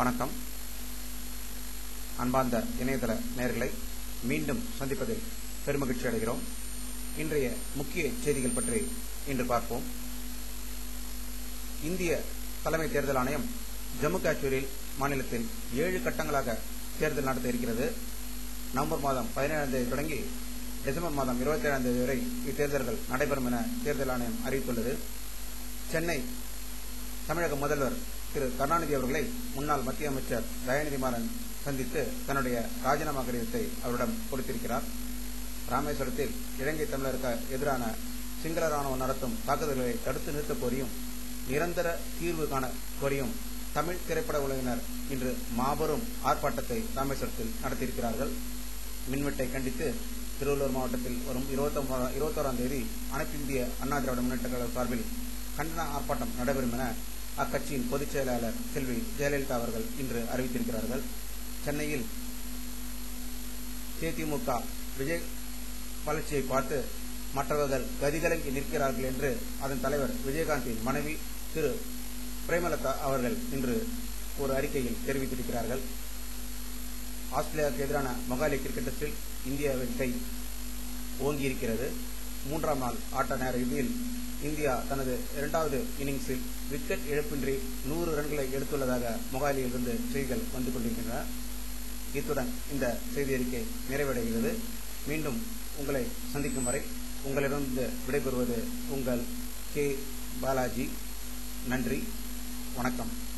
வணக்கம். அன்பார்ந்த இணையதள நேயர்களை மீண்டும் சந்திப்பதில் பெருமகிழ்ச்சி அடைகிறோம். இன்றைய முக்கிய செய்திகள் பற்றி இன்று பார்ப்போம். இந்திய தலைமை தேர்தல் ஆணையம் ஜம்மு காஷ்மீரில் மாநிலத்தில் ஏழு கட்டங்களாக தேர்தல் நடத்த இருக்கிறது. நவம்பர் மாதம் பதினேழாம் தேதி தொடங்கி டிசம்பர் மாதம் இருபத்தி ஏழாம் தேதி வரை இத்தேர்தல்கள் நடைபெறும் என தேர்தல் ஆணையம் அறிவித்துள்ளது. சென்னை தமிழக முதல்வர் திரு கருணாநிதி அவர்களை முன்னாள் மத்திய அமைச்சர் தயாநிதி மாறன் சந்தித்து தன்னுடைய ராஜினாமா கடிதத்தை அவரிடம் கொடுத்திருக்கிறார். ராமேஸ்வரத்தில் இலங்கை தமிழருக்கு எதிரான சிங்கள ராணுவம் நடத்தும் தாக்குதல்களை தடுத்து நிறுத்தக் கோரியும் நிரந்தர தீர்வு காண கோரியும் தமிழ் திரைப்பட உலகினர் இன்று மாபெரும் ஆர்ப்பாட்டத்தை ராமேஸ்வரத்தில் நடத்தியிருக்கிறார்கள். மின்வெட்டை கண்டித்து திருவள்ளூர் மாவட்டத்தில் வரும் இருபத்தோராம் தேதி அனைத்திந்திய அண்ணா திராவிட முன்னேற்ற கழக சார்பில் கண்டன ஆர்ப்பாட்டம் நடைபெறும் என அக்கட்சியின் பொதுச் செயலாளர் செல்வி ஜெயலலிதா அவர்கள் இன்று அறிவித்திருக்கிறார்கள். சென்னையில் தேதிமுக விஜய் வளர்ச்சியை பார்த்து மற்றவர்கள் கதிகலங்கி நிற்கிறார்கள் என்று அதன் தலைவர் விஜயகாந்தின் மனைவி திரு பிரேமலதா அவர்கள் இன்று ஒரு அறிக்கையில் தெரிவித்திருக்கிறார்கள். ஆஸ்திரேலியாவுக்கு எதிரான மொகாலி கிரிக்கெட் டெஸ்டில் இந்தியாவின் கை ஓங்கியிருக்கிறது. மூன்றாம் நாள் ஆட்ட நேர இறுதியில் இந்தியா தனது இரண்டாவது இன்னிங்ஸில் விக்கெட் இழப்பின்றி நூறு ரன்களை எடுத்துள்ளதாக மொகாலியிலிருந்து செய்திகள் வந்து கொண்டிருக்கின்றன. இத்துடன் இந்த செய்தி அறிக்கை நிறைவடைகிறது. மீண்டும் உங்களை சந்திக்கும் வரை உங்களிடமிருந்து விடைபெறுவது உங்கள் கே. பாலாஜி. நன்றி. வணக்கம்.